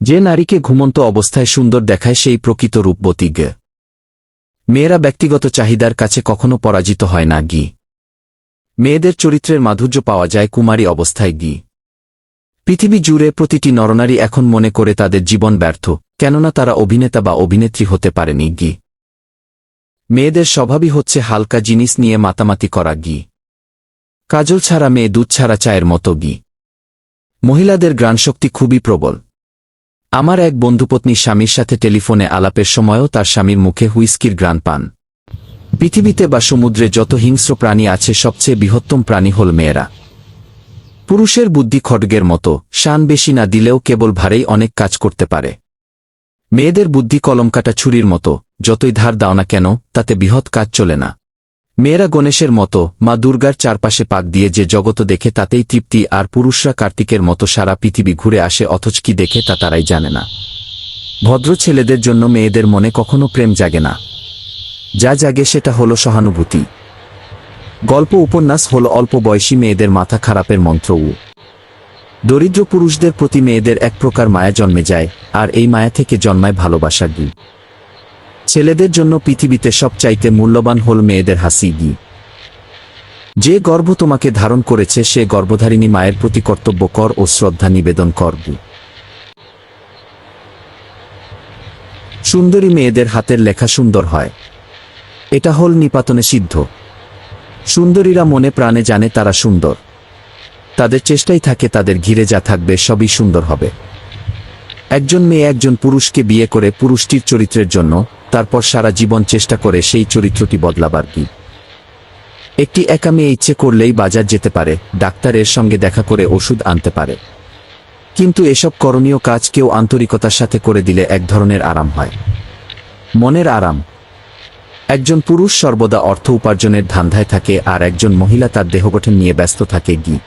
যে নারীকে ঘুমন্ত অবস্থায় সুন্দর দেখায় সেই প্রকৃত রূপবতী গে মেয়েরা ব্যক্তিগত চাহিদার কাছে কখনো পরাজিত হয় না গি। মেয়েদের চরিত্রের মাধুর্য পাওয়া যায় কুমারী অবস্থায় গি। পৃথিবী জুড়ে প্রতিটি নরনারী এখন মনে করে তাদের জীবন ব্যর্থ, কেননা তারা অভিনেতা বা অভিনেত্রী হতে পারেনি গি। মেয়েদের স্বভাবই হচ্ছে হালকা জিনিস নিয়ে মাতামাতি করা গি। কাজল ছাড়া মেয়ে দুধ ছাড়া চায়ের মতো গি। মহিলাদের গ্রাণশক্তি খুবই প্রবল। আমার এক বন্ধুপত্নী স্বামীর সাথে টেলিফোনে আলাপের সময়ও তার স্বামীর মুখে হুইস্কির গ্রান পান। পৃথিবীতে বা সমুদ্রে যত হিংস্র প্রাণী আছে, সবচেয়ে বৃহত্তম প্রাণী হল মেয়েরা। পুরুষের বুদ্ধি খডগের মতো, শান বেশি না দিলেও কেবল ভারেই অনেক কাজ করতে পারে। মেয়েদের বুদ্ধি কলমকাটা ছুরির মতো, যতই ধার দাও না কেন, তাতে বৃহৎ কাজ চলে না। মেয়েরা গণেশের মতো, মা দুর্গার চারপাশে পাক দিয়ে যে জগত দেখে তাতেই তৃপ্তি আর পুরুষরা কার্তিকের মতো সারা পৃথিবী ঘুরে আসে, অথচ কি দেখে তা তারাই জানে না। ভদ্র ছেলেদের জন্য মেয়েদের মনে কখনো প্রেম জাগে না। যা জাগে সেটা হলো সহানুভূতি। গল্প উপন্যাস হল অল্প বয়সী মেয়েদের মাথা খারাপের মন্ত্র উ। দরিদ্র পুরুষদের প্রতি মেয়েদের এক প্রকার মায়া জন্মে যায়, আর এই মায়া থেকে জন্মায় ভালোবাসা গি ছেলেদের জন্য পৃথিবীতে সবচাইতে মূল্যবান হল মেয়েদের হাসি গি যে গর্ভ তোমাকে ধারণ করেছে, সে গর্ভধারিণী মায়ের প্রতি কর্তব্য কর ও শ্রদ্ধা নিবেদন কর সুন্দরী মেয়েদের হাতের লেখা সুন্দর হয়। এটা হল নিপাতনে সিদ্ধ। সুন্দরীরা মনে প্রাণে জানে তারা সুন্দর। তাদের চেষ্টাই থাকে তাদের ঘিরে যা থাকবে সবই সুন্দর হবে। একজন মেয়ে একজন পুরুষকে বিয়ে করে পুরুষটির চরিত্রের জন্য, তারপর সারা জীবন চেষ্টা করে সেই চরিত্রটি বদলাবার কি? একটি একা মেয়ে ইচ্ছে করলেই বাজার যেতে পারে ডাক্তারের সঙ্গে দেখা করে ওষুধ আনতে পারে। কিন্তু এসব করণীয় কাজ কেউ আন্তরিকতার সাথে করে দিলে এক ধরনের আরাম হয়। মনের আরাম। একজন পুরুষ সর্বদা অর্থ উপার্জনের ধান্ধায় থাকে আর একজন মহিলা তার দেহগঠন নিয়ে ব্যস্ত থাকে গি।